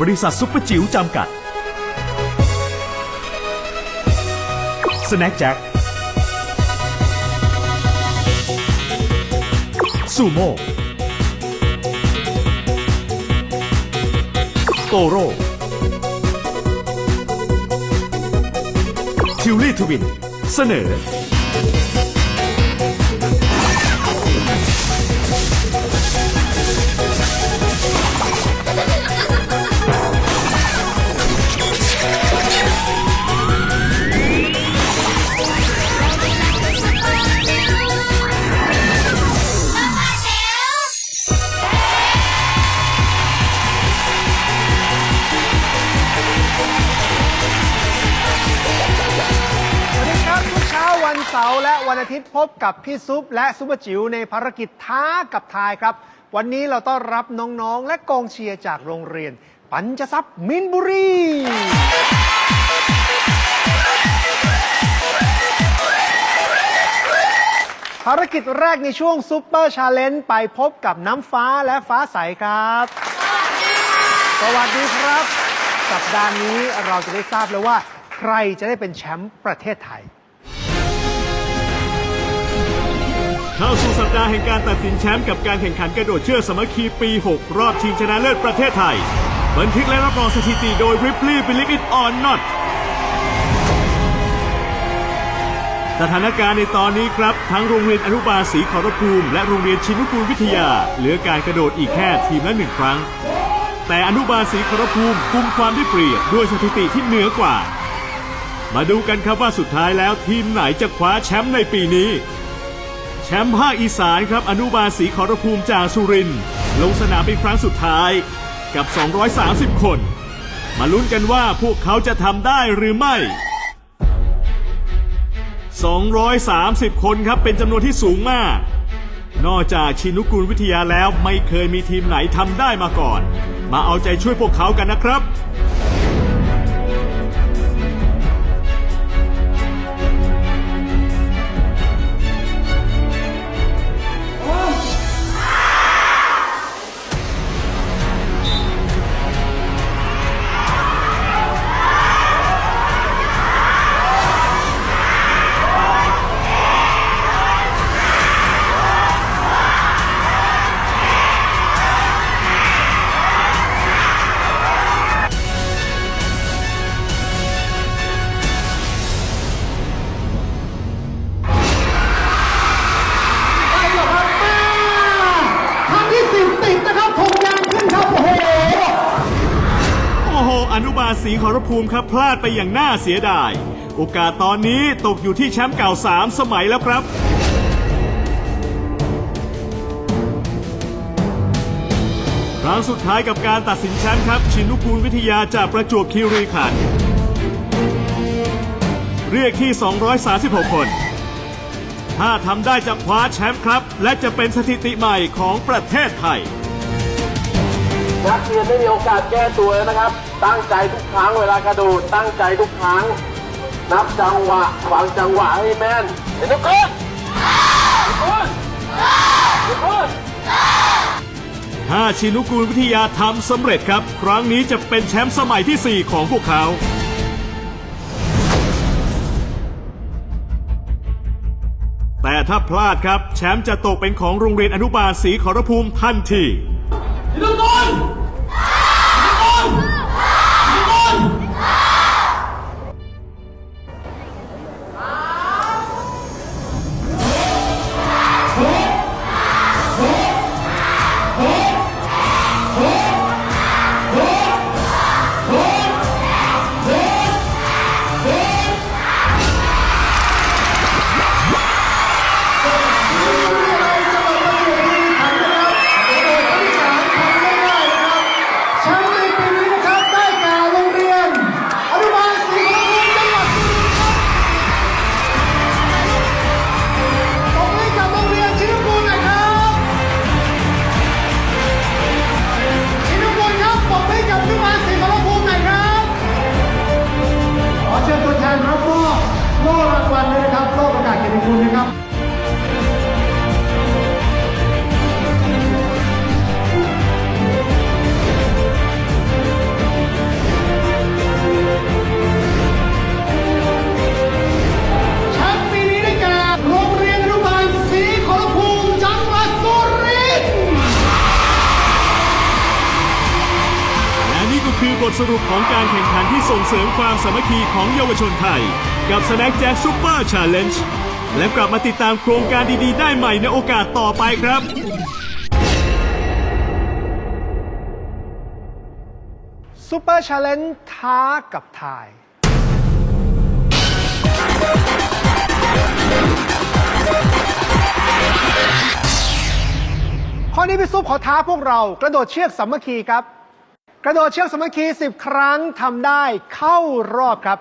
บริษัทซุปเปอร์จิ๋วจำกัด สแน็คแจ็คซูโม่โกโร่ทิวลี่ทวิน เสนอ เสาร์และวันอาทิตย์พบกับพี่ซุปและซุปเปอร์จิ๋วในภารกิจท้ากับทายครับ วันนี้เราต้อนรับน้องๆ และกองเชียร์จากโรงเรียน ปัญจทรัพย์มินบุรี ภารกิจแรกในช่วงซุปเปอร์ชาเลนจ์ไปพบกับน้ำฟ้าและฟ้าใสครับ สวัสดีครับ สัปดาห์นี้เราจะได้ทราบแล้วว่า ใครจะได้เป็นแชมป์ประเทศไทย เข้าสู่สัปดาห์แห่งการตัดสินแชมป์กับการแข่งขันกระโดดเชือกสมัคคีปี 6 รอบชิงชนะเลิศประเทศไทย บันทึกและรับรองสถิติโดย Ripley Believe It or Not สถานการณ์ในตอนนี้ครับ ทั้งโรงเรียนอนุบาลศรีขอรภูมิและโรงเรียนชินุกูลวิทยา เหลือการกระโดดอีกแค่ทีมละหนึ่งครั้ง แต่อนุบาลศรีขอรภูมิกุมความได้เปรียบด้วยสถิติที่เหนือกว่า มาดูกันครับว่าสุดท้ายแล้วทีมไหนจะคว้าแชมป์ในปีนี้ แชมป์ภาคอีสานครับอนุบาลศรีขอรภูมิจากสุรินทร์ลงสนามเป็นครั้งสุดท้ายกับ 230 คน มาลุ้นกันว่าพวกเขาจะทำได้หรือไม่ 230 คนครับเป็นจำนวนที่สูงมาก นอกจากชินุกูลวิทยาแล้วไม่เคยมีทีมไหนทำได้มาก่อน มาเอาใจช่วยพวกเขากันนะครับ ศรีขอรภูมิครับพลาดไปอย่างน่าเสียดาย โอกาสตอนนี้ตกอยู่ที่แชมป์เก่า 3 สมัยแล้วครับ ครั้งสุดท้ายกับการตัดสินแชมป์ครับ ชินุกูลวิทยาจากประจวบคีรีขันธ์เรียกที่ 236 คน ถ้าทำได้จะคว้าแชมป์ครับ และจะเป็นสถิติใหม่ของประเทศไทยนักเรียนได้มีโอกาสแก้ตัวแล้วนะครับ ตั้งใจทุกครั้งเวลากระโดดตั้งใจทุกครั้ง นับจังหวะฟังจังหวะให้แม่นเห็นทุกคนทุกคนทุกคนถ้าชินุกูลวิทยาทำสำเร็จครับ ครั้งนี้จะเป็นแชมป์สมัยที่ 4 ของพวกเขาแต่ถ้าพลาดครับ แชมป์จะตกเป็นของโรงเรียนอนุบาลศรีขอรภูมิทันทีทุกคนามสามัคคีของเยาวชนไทย กับ Snack Jack Super Challenge และกลับมาติดตามโครงการดีๆ ได้ใหม่ในโอกาสต่อไปครับซูเปอร์ชาเลนจ์ท้ากับทาย ข้อนี้พี่ซุปขอท้าพวกเรากระโดดเชือกสามัคคีครับ กระโดดเชือกสามัคคี 10 ครั้งทำได้เข้ารอบครับ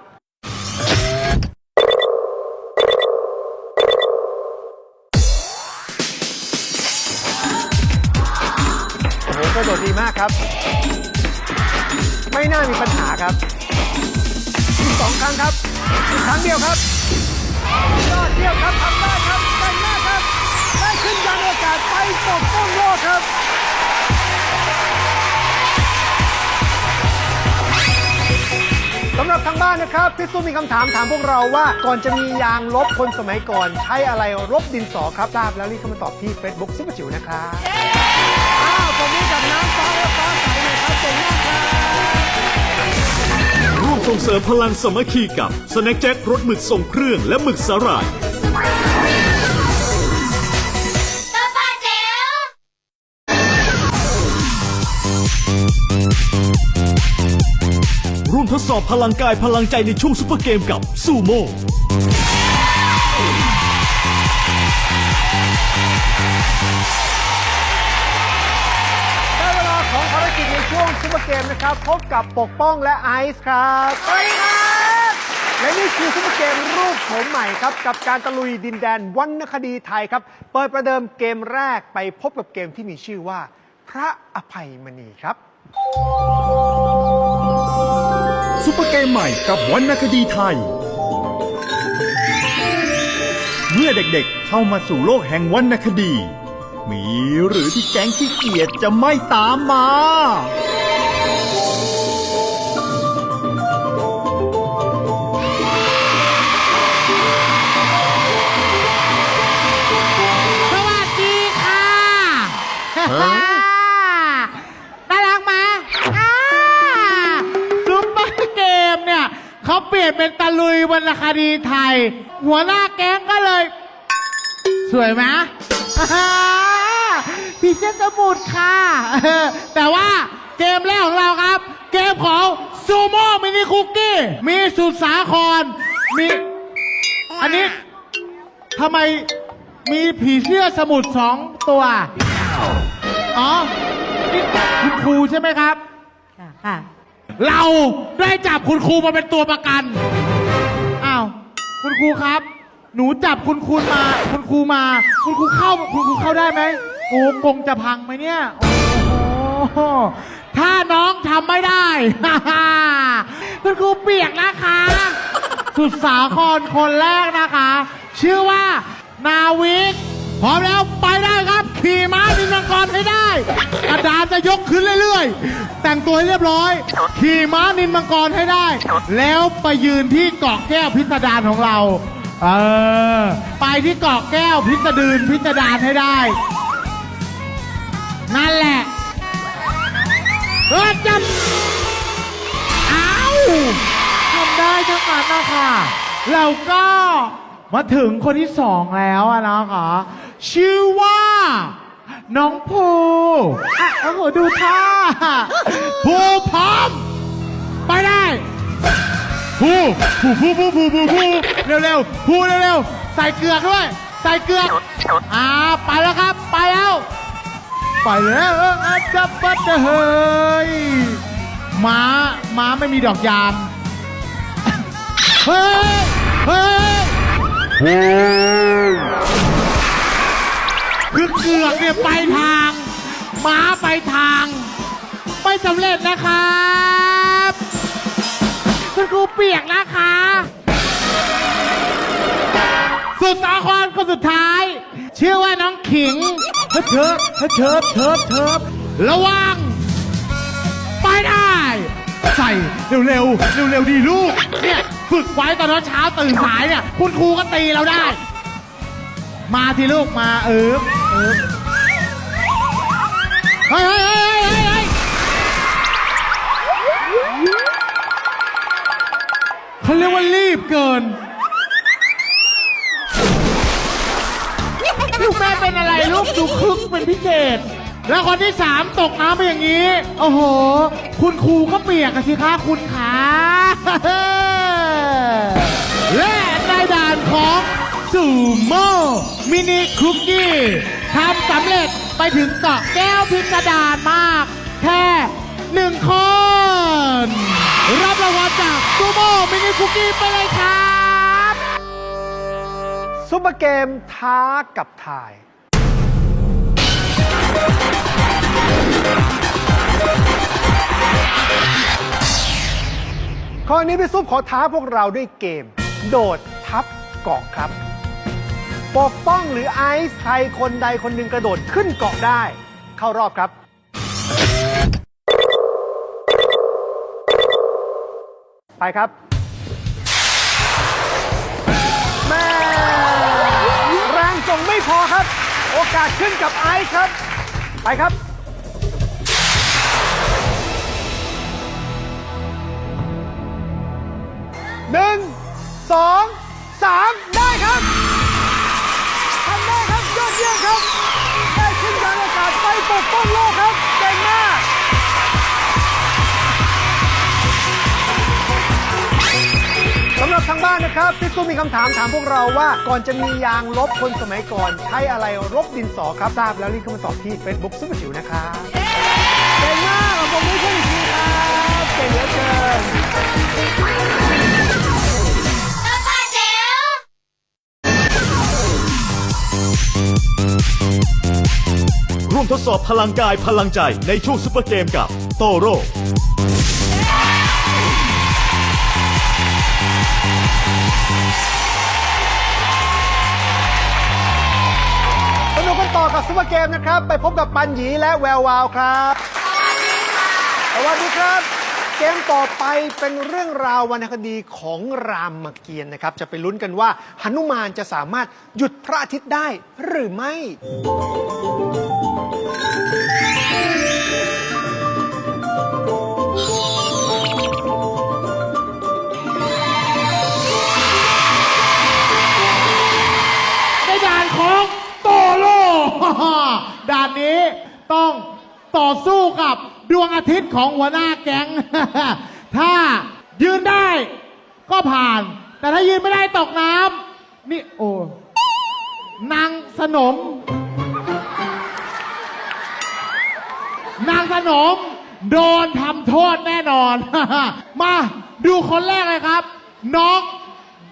โอ้โหกระโดดดีมากครับ ไม่น่ามีปัญหาครับอีกสองครั้งครับอีกครั้งเดียวครับยอดเยี่ยมครับทำได้ครับเก่งมากครับ ได้ขึ้นยานอวกาศไปปกป้องโลกครับำหรับทางบ้านนะครับพี่สู้มีคำถามถามพวกเราว่า ก่อนจะมียางลบคนสมัยก่อน ใช้อะไรลบดินสอครับทราบแล้วรีบเข้ามาตอบที่ Facebook ซุปเปอร์จิ๋วนะครับอ้าวผมนี้กับน้ำฟ้าและฟ้าใสหน่อยครับเก่งมากครับร่วมส่งเสริมพลังสามัคคีกับ Snack Jack รสหมึกส่งเครื่องและหมึกสาหร่าย ดสอบพลังกายพลังใจในช่วงซุปเปอร์เกมกับซูโม่ได้เวลาของภารกิจในช่วงซุปเปอร์เกมนะครับ พบกับปกป้องและไอซ์ครับสวัสดีครับและนี่คือซุปเปอร์เกมรูปโฉมใหม่ครับ กับการตะลุยดินแดนวรรณคดีไทยครับ เปิดประเดิมเกมแรกไปพบกับเกมที่มีชื่อว่า พระอภัยมณีครับ ซุปเปอร์เกมใหม่กับวรรณคดีไทย เมื่อเด็กๆเข้ามาสู่โลกแห่งวรรณคดี มีหรือที่แก๊งขี้เกียจจะไม่ตามมา ดีไทย หัวหน้าแก๊งก็เลย สวยไหมอ่าพี่เจ้าสมุดค่ะเออแต่ว่าเกมแรกของเราครับ เกมของซูโม่มินิคุกกี้ มีสุดสาคร มี อันนี้ทำไมมีผีเสื้อสมุดสองตัว อ๋อนี่คุณครูใช่ไหมครับ ค่ะค่ะเราได้จับคุณครูมาเป็นตัวประกันอ้าว คุณครูครับ หนูจับคุณครูมา คุณครูมา คุณครูเข้า คุณครูเข้าได้ไหมโอ้กงจะพังไหมเนี่ย โอ้โหถ้าน้องทำไม่ได้ คุณครูเปียกนะคะ สุดสาครคนแรกนะคะ ชื่อว่านาวิกพร้อมแล้วไปได้ครับ ขี่ม้าดินมังกรให้ได้กระดานจะยกขึ้นเรื่อยๆ แต่งตัวให้เรียบร้อย ขี่ม้านินมังกรให้ได้ แล้วไปยืนที่เกาะแก้วพิสดารของเรา เออ ไปที่เกาะแก้วพิสดืนพิสดารให้ได้ นั่นแหละเออจับอ้าทำได้ทั้งนั้นนะคะเราก็มาถึงคนที่สองแล้วอะนะคะชื่อว่า น้องภูอะโอ้โหดูท่าภูพร้อม ไปได้ภูภูภูภูภูภูภูเร็วเร็วๆภูเร็วเร็วๆใส่เกือกด้วย ใส่เกือกอ่าไปแล้วครับ ไปแล้ว ไปแล้วอาจจะปัดเฮ้ยม้าม้าไม่มีดอกยางเฮ้ยเฮ้ยคือ เกือกเนี่ยไปทางม้าไปทาง ไม่สำเร็จนะครับคุณครูเปียกนะคะ สุดสาครคนสุดท้าย ชื่อว่าน้องขิงเฮ้ยเถิบเฮ้ยเถิบเถิบเถิบระวัง ไปได้ ใส่เร็วเร็วเร็วเร็วๆดีลูกเนี่ยฝึกไว้ตอนเช้าตื่นสายเนี่ย คุณครูก็ตีเราได้ มาที่ลูกมาเออ เขาเรียกว่ารีบเกิน ลูกแม่เป็นอะไรลูกดูคึกเป็นพิเศษ แล้วคนที่สามตกน้ำไปอย่างนี้ โอ้โห คุณครูก็เปียกสิคะคุณขา และนายด่านของซูโม่มินิคุกกี้ ทำสำเร็จไปถึงเกาะแก้วพิสดารมาก แค่หนึ่งคนรับรางวัลจากซูโม่มินิคุกกี้ไปเลยครับซุปเปอร์เกมท้ากับทาย ข้อนี้พี่ซุปขอท้าพวกเราด้วยเกม โดดทับเกาะครับ ปกป้องหรือไอซ์ใครคนใดคนหนึ่งกระโดดขึ้นเกาะได้ เข้ารอบครับ ไปครับ แม่แรงส่งไม่พอครับ โอกาสขึ้นกับไอซ์ครับ ไปครับ หนึ่ง สอง สาม ได้ครับ ปปกป้องโลกครับเก่งมากสำหรับทางบ้านนะครับพี่ตุ้มมีคำถามถามพวกเราว่า ก่อนจะมียางลบคนสมัยก่อน ใช้อะไรรบดินสอครับทราบแล้วรีบเข้ามาตอบที่ Facebook ซุปเปอร์จิ๋วนะครับเก่งมากขอบคุณผู้ช่วยอีกทีครับเก่งเหลือเกิน วมทดสอบพลังกายพลังใจในช่วงซุปเปอร์เกมกับโตโร่สนุกกันต่อกับซุปเปอร์เกมนะครับ ไปพบกับปันหยีและแวววาวครับสวัสดีครับ เกมต่อไปเป็นเรื่องราววรรณคดีของรามเกียรติ์นะครับ จะไปลุ้นกันว่าหนุมานจะสามารถหยุดพระอาทิตย์ได้หรือไม่ ในด่านของโตโล ด่านนี้ต้องต่อสู้กับดวงอาทิตย์ของหัวหน้าแก๊ง ถ้ายืนได้ก็ผ่าน แต่ถ้ายืนไม่ได้ตกน้ำนี่โอ้นางสนม นางสนมโดนทำโทษแน่นอน มาดูคนแรกเลยครับ น้อง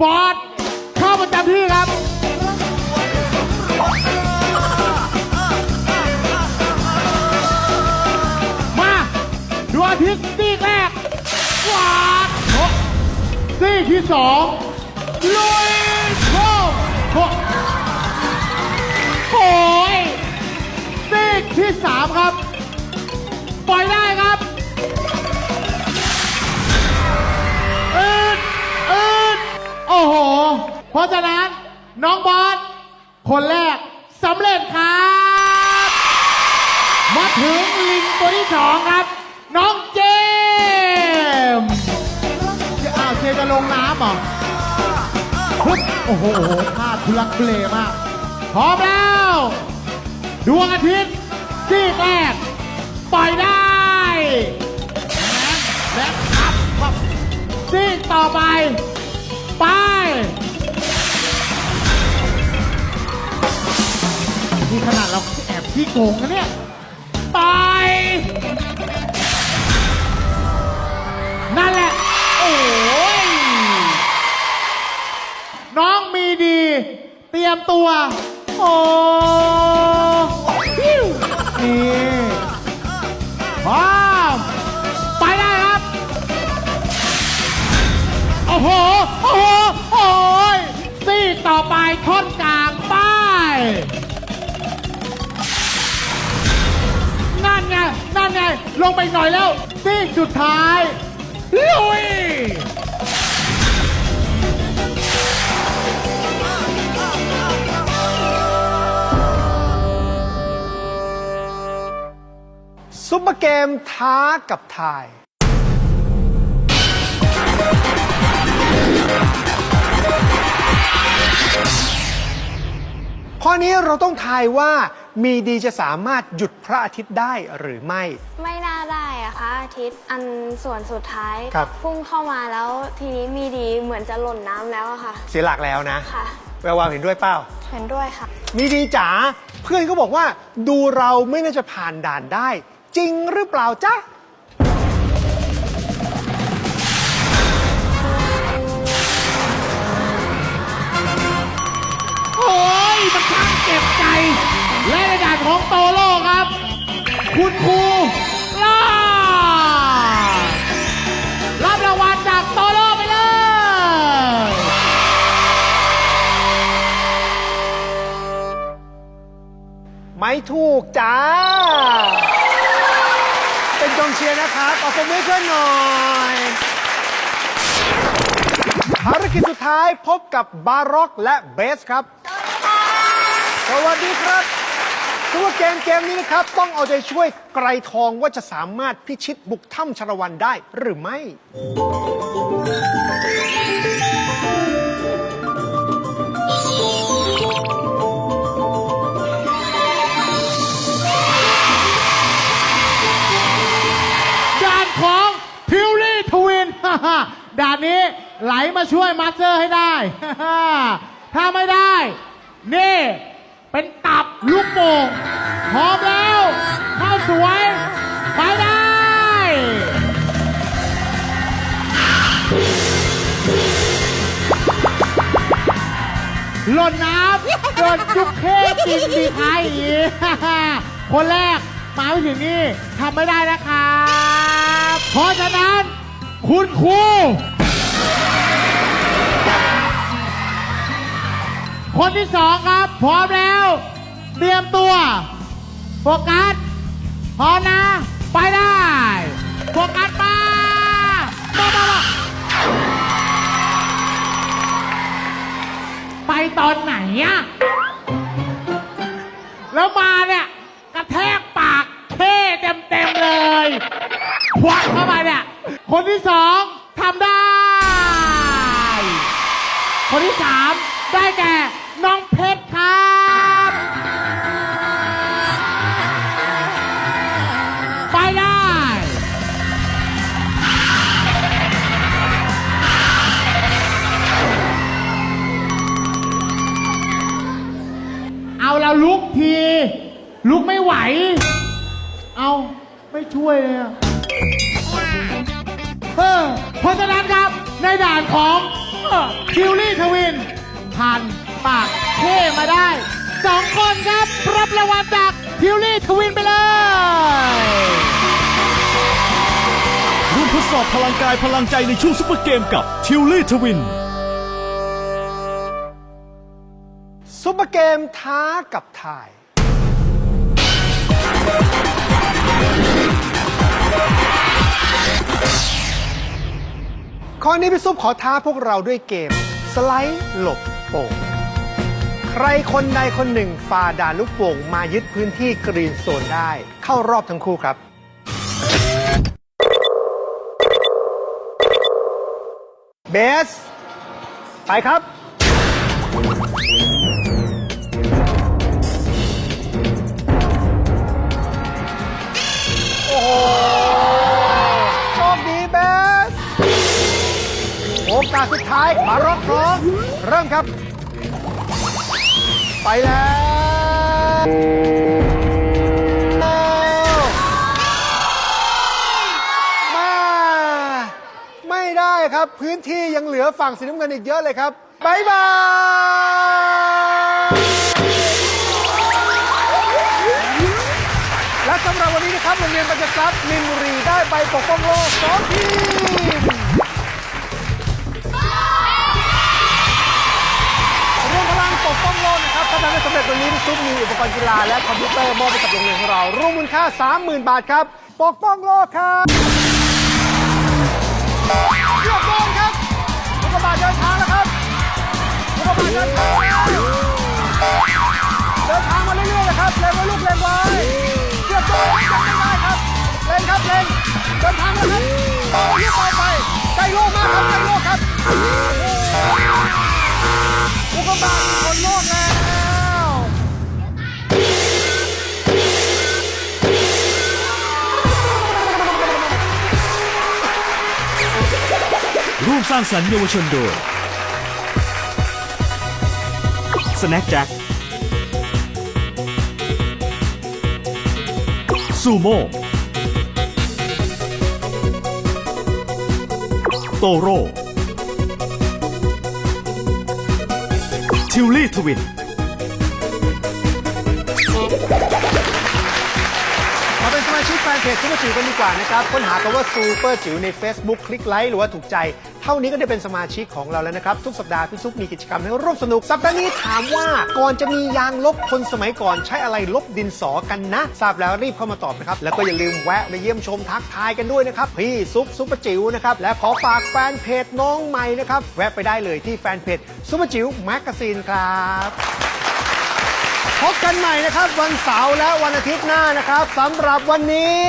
บอสเข้าประจำที่ครับ มาดวงอาทิตย์ซีกแรกหวาดซีกที่สองลุยโชว์โอ้โอ้ยซีกที่สามครับ ปล่อยได้ครับอืดอืดโอ้โห เพราะฉะนั้นน้องบอสคนแรกสำเร็จครับ มาถึงลิงตัวที่สองครับ น้องเจมส์อ้าวเจมส์จะลงน้ำเหรอฮึบโอ้โหโอ้โหท่าทุลักทุเลมาก พร้อมแล้ว ดวงอาทิตย์ซีกแรก ปล่อยได้และและขับขับซีกต่อไป ไป นี่ขนาดเราแอบขี้โกงนะเนี่ย ไป นั่นแหละ โอ้ย น้องมีดี เตรียมตัว โอ้ฮิ้วนี่ พร้อมไปได้ครับ โอ้โห โอ้โห โอ้ยซี่ต่อไปท่อนกลางป้ายนั่นไง นั่นไง ลงไปหน่อยแล้วซี่สุดท้าย ลุย ซุปเปอร์เกมท้ากับทาย ข้อนี้เราต้องทายว่ามีดีจะสามารถหยุดพระอาทิตย์ได้หรือไม่ ไม่น่าได้อะคะอาทิตย์อันส่วนสุดท้ายครับ พุ่งเข้ามาแล้วทีนี้มีดีเหมือนจะหล่นน้ำแล้วอะค่ะ เสียหลักแล้วนะ ค่ะ แวววาวเห็นด้วยเปล่า เห็นด้วยค่ะ มีดีจ๋าเพื่อนก็บอกว่าดูเราไม่น่าจะผ่านด่านได้ จริงหรือเปล่าจ๊ะ โอ้ยมันช่างเจ็บใจ และในด่านของโตโล่ครับ คุณครูรอดรับรางวัลจากโตโล่ไปเลย ไม่ถูกจ้า เชียร์นะครับเอาผมมือเพื่อนหน่อยภารกิจสุดท้ายพบกับบาร็อกและเบสครับ สวัสดีครับถือว่าเกมเกมนี้นะครับ ต้องเอาใจช่วยไกรทองว่าจะสามารถพิชิตบุกถ้ำชรวันได้หรือไม่ ด่านนี้ไหลมาช่วยมาสเตอร์ให้ได้ ถ้าไม่ได้ นี่ เป็นตับลูกโป่งพร้อมแล้ว เข้าสวย ไปได้หล่นน้ำโดนจุกเคกินดีไทยอีกคนแรกมาไม่ถึงนี่ทำไม่ได้นะครับ เพราะฉะนั้น คุณครูคนที่สองครับ พร้อมแล้ว เตรียมตัว โฟกัส พร้อมนะ ไปได้ โฟกัสมามามามาไปตอนไหนอะแล้วมาเนี่ย กระแทกปากเท่เต็มๆเลยควักเข้าไปเนี่ย คนที่สองทำได้ คนที่สามได้แก่น้องเพชรครับไปได้ เอาเราลุกที ลุกไม่ไหว เอาไม่ช่วยเลยอะ เออเพราะฉะนั้นครับในด่านของคิวลี่ทวิน ผ่านปากเท่มาได้สองคนครับรับรางวัลจากคิวลี่ทวินไปเลยร่วมทดสอบพลังกายพลังใจในช่วงซุปเปอร์เกมกับทิวลี่ทวินซุปเปอร์เกมท้ากับทาย ข้อนี้พี่ซุปขอท้าพวกเราด้วยเกม สไลด์หลบโป่ง ใครคนใดคนหนึ่งฝ่าด่านลูกโป่งมายึดพื้นที่กรีนโซนได้ เข้ารอบทั้งคู่ครับ เบส ไปครับ สุดท้ายมาร็อกพร้อมเริ่มครับ ไปแล้วมาไม่ได้ครับพื้นที่ยังเหลือฝั่งสีน้ำเงินอีกเยอะเลยครับบายบายและสำหรับวันนี้นะครับโรงเรียนบัญจทรัพย์มินบุรีได้ใบปกป้องโลกสองทีม มพลังปกป้องโลกนะครับถ้าทำได้สำเร็จวันนี้พี่ซุปมีอุปกรณ์กีฬาและคอมพิวเตอร์มอบให้กับโรงเรียนของเรารวมมูลค่า 30,000 บาทครับ ปกป้องโลกครับเลือกโดนครับอุกกาบาตเดินทางแล้วครับอุกกาบาตเดินทางแล้วเดินทางมาเรื่อยๆนะครับเล็งไว้ลูกเล็งไว้เชือกตัวยังไม่ได้ครับเล็งครับเล็งเดินทางแล้วครับต่อลูกต่อไปใกล้โลกมากครับใกล้โลกครับ อุกกาบาตคนโลดแล้วร่วมสร้างสรรค์เยาวชนโดย Snack Jack ซูโม่โตโร่ ทิวลี่ทวิน มาเป็นสมาชิกแฟนเพจซุปเปอร์จิ๋วกันดีกว่านะครับ ค้นหาคำว่าซูเปอร์จิ๋วใน Facebook คลิกไลค์หรือว่าถูกใจ เท่านี้ก็ได้เป็นสมาชิกของเราแล้วนะครับ ทุกสัปดาห์พี่ซุปมีกิจกรรมให้ร่วมสนุก สัปดาห์นี้ถามว่าก่อนจะมียางลบคนสมัยก่อนใช้อะไรลบดินสอกันนะทราบแล้วรีบเข้ามาตอบนะครับ แล้วก็อย่าลืมแวะมาเยี่ยมชมทักทายกันด้วยนะครับ พี่ซุปซุปเปอร์จิ๋วนะครับและขอฝากแฟนเพจน้องใหม่นะครับแวะไปได้เลยที่แฟนเพจซุปเปอร์จิ๋วแมกกาซีนครับพบกันใหม่นะครับวันเสาร์และวันอาทิตย์หน้านะครับสำหรับวันนี้